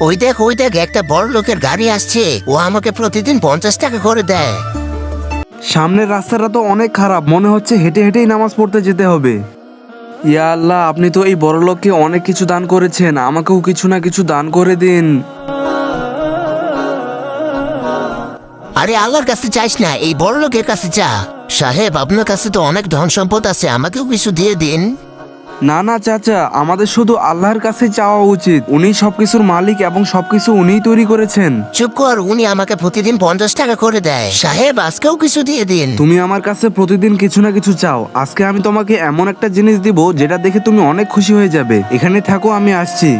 ওই দেখ ওই দেখ একটা বড় লোকের গাড়ি আসছে। ও আমাকে প্রতিদিন পঞ্চাশ টাকা করে দেয়। সামনের রাস্তাটা তো অনেক খারাপ। মনে হচ্ছে হেঁটে হেঁটেই নামাজ পড়তে যেতে হবে। ইয়া আল্লাহ আপনি তো এই বড় লোককে অনেক কিছু দান করেছেন। আমাকেও কিছু না কিছু দান করে দিন। আরে আল্লাহর কাছে চাইস না এই বড় লোকের কাছে চা। সাহেব আপনার কাছে তো অনেক ধন সম্পদ আছে আমাকেও কিছু দিয়ে দিন। না না চাচা আমাদের শুধু আল্লাহর কাছে চাওয়া উচিত। উনি সবকিছুর মালিক এবং সবকিছু উনিই তৈরি করেছেন। চুপ কর উনি আমাকে প্রতিদিন পঞ্চাশ টাকা করে দেয়। সাহেব আজকেও কিছু দিয়ে দিন। তুমি আমার কাছে প্রতিদিন কিছু না কিছু চাও। আজকে আমি তোমাকে এমন একটা জিনিস দিব যেটা দেখে তুমি অনেক খুশি হয়ে যাবে। এখানে থাকো আমি আসছি।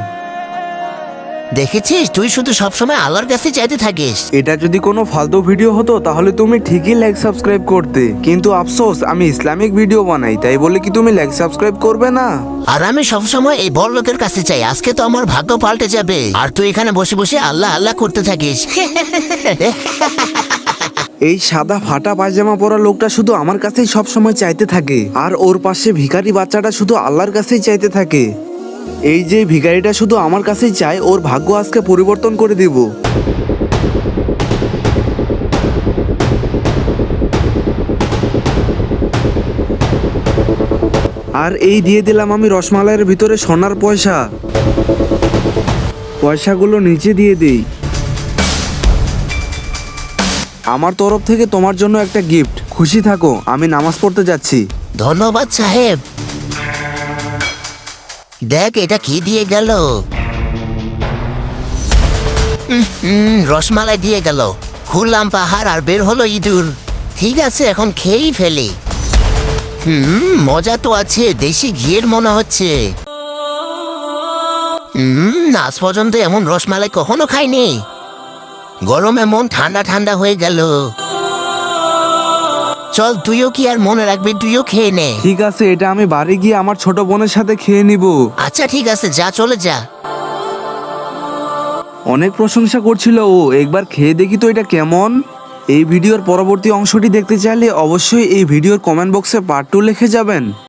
দেখেছিস? তুই শুধু সবসময় আল্লাহর কাছে চাইতে থাকিস। এটা যদি কোনো ফালতু ভিডিও হতো তাহলে তুমি ঠিকই লাইক সাবস্ক্রাইব করতে। কিন্তু আফসোস আমি ইসলামিক ভিডিও বানাই তাই বলে কি তুমি লাইক সাবস্ক্রাইব করবে না? আর আমি সবসময় এই বড় লোকের কাছে চাই আজকে তো আমার ভাগ্য পাল্টে যাবে। আর তুই এখানে বসে বসে আল্লাহ আল্লাহ করতে থাকিস। এই সাদা ফাটা পায়জামা পরা লোকটা শুধু আমার কাছেই সব সময় চাইতে থাকে। আর ওর পাশে ভিখারি বাচ্চাটা শুধু আল্লাহর কাছেই চাইতে থাকে। এই যে ভিখারিটা শুধু আমার কাছেই চায়, ওর ভাগ্য আজকে পরিবর্তন করে দিব। আর এই দিয়ে দিলাম আমি রসমালাইয়ের ভিতরে সোনার পয়সা। পয়সাগুলো নিচে দিয়ে দিই। আমার তরফ থেকে তোমার জন্য একটা গিফট খুশি থাকো, আমি নামাজ পড়তে যাচ্ছি। ধন্যবাদ সাহেব। দেখ, এটা কি দিয়ে গেল? রসমালাই দিয়ে গেল। খুললাম পাহাড় আর বের হলো ইঁদুর। ঠিক আছে, এখন খেয়েই ফেলি। হুম, মজা তো আছে, দেশি ঘিয়ের মনে হচ্ছে। হুম আজ পর্যন্ত এমন রসমালাই কখনো খাইনি। গরমে মন ঠান্ডা ঠান্ডা হয়ে গেল। চল তুইও কি আর মনে রাখবি তুইও খেয়ে নে। ঠিক আছে এটা আমি বাড়ি গিয়ে আমার ছোট বোনের সাথে খেয়ে নিব। আচ্ছা ঠিক আছে যা চলে যা। অনেক প্রশংসা করছিল ও একবার খেয়ে দেখি তো এটা কেমন। এই ভিডিওর পরবর্তী অংশটি দেখতে চাইলে অবশ্যই এই ভিডিওর কমেন্ট বক্সে পার্ট টু লিখে যাবেন।